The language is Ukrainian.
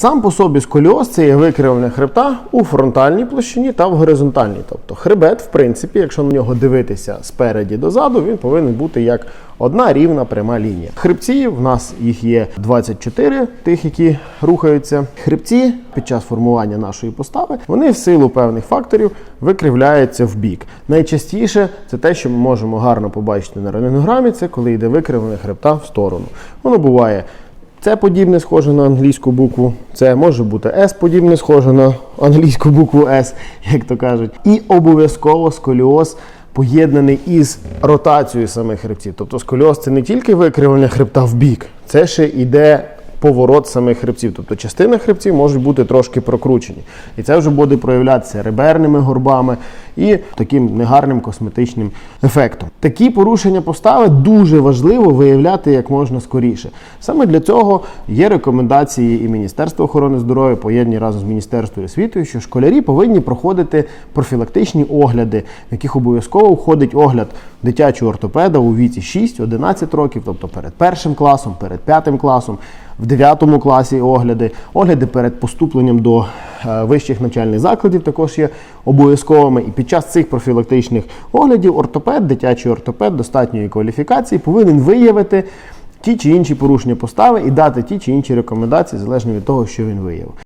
Сам по собі сколіоз це є викривлення хребта у фронтальній площині та в горизонтальній. Тобто хребет, в принципі, якщо на нього дивитися спереді дозаду, він повинен бути як одна рівна пряма лінія. Хребці в нас їх є 24, тих, які рухаються. Хребці під час формування нашої постави вони в силу певних факторів викривляються в бік. Найчастіше це те, що ми можемо гарно побачити на рентгенограмі, це коли йде викривлення хребта в сторону. Воно буває. Це подібне схоже на англійську букву. Це може бути S подібне схоже на англійську букву S, як то кажуть. І обов'язково сколіоз поєднаний із ротацією самих хребців. Тобто сколіоз це не тільки викривлення хребта в бік, це ще йде поворот самих хребців. Тобто частина хребців можуть бути трошки прокручені. І це вже буде проявлятися реберними горбами і таким негарним косметичним ефектом. Такі порушення постави дуже важливо виявляти як можна скоріше. Саме для цього є рекомендації і Міністерства охорони здоров'я, поєднані разом з Міністерством освіти, що школярі повинні проходити профілактичні огляди, в яких обов'язково входить огляд дитячого ортопеда у віці 6-11 років, тобто перед першим класом, перед п'ятим класом, в 9 класі огляди, огляди перед поступленням до е, вищих навчальних закладів також є обов'язковими. І під час цих профілактичних оглядів ортопед, дитячий ортопед достатньої кваліфікації повинен виявити ті чи інші порушення постави і дати ті чи інші рекомендації залежно від того, що він виявив.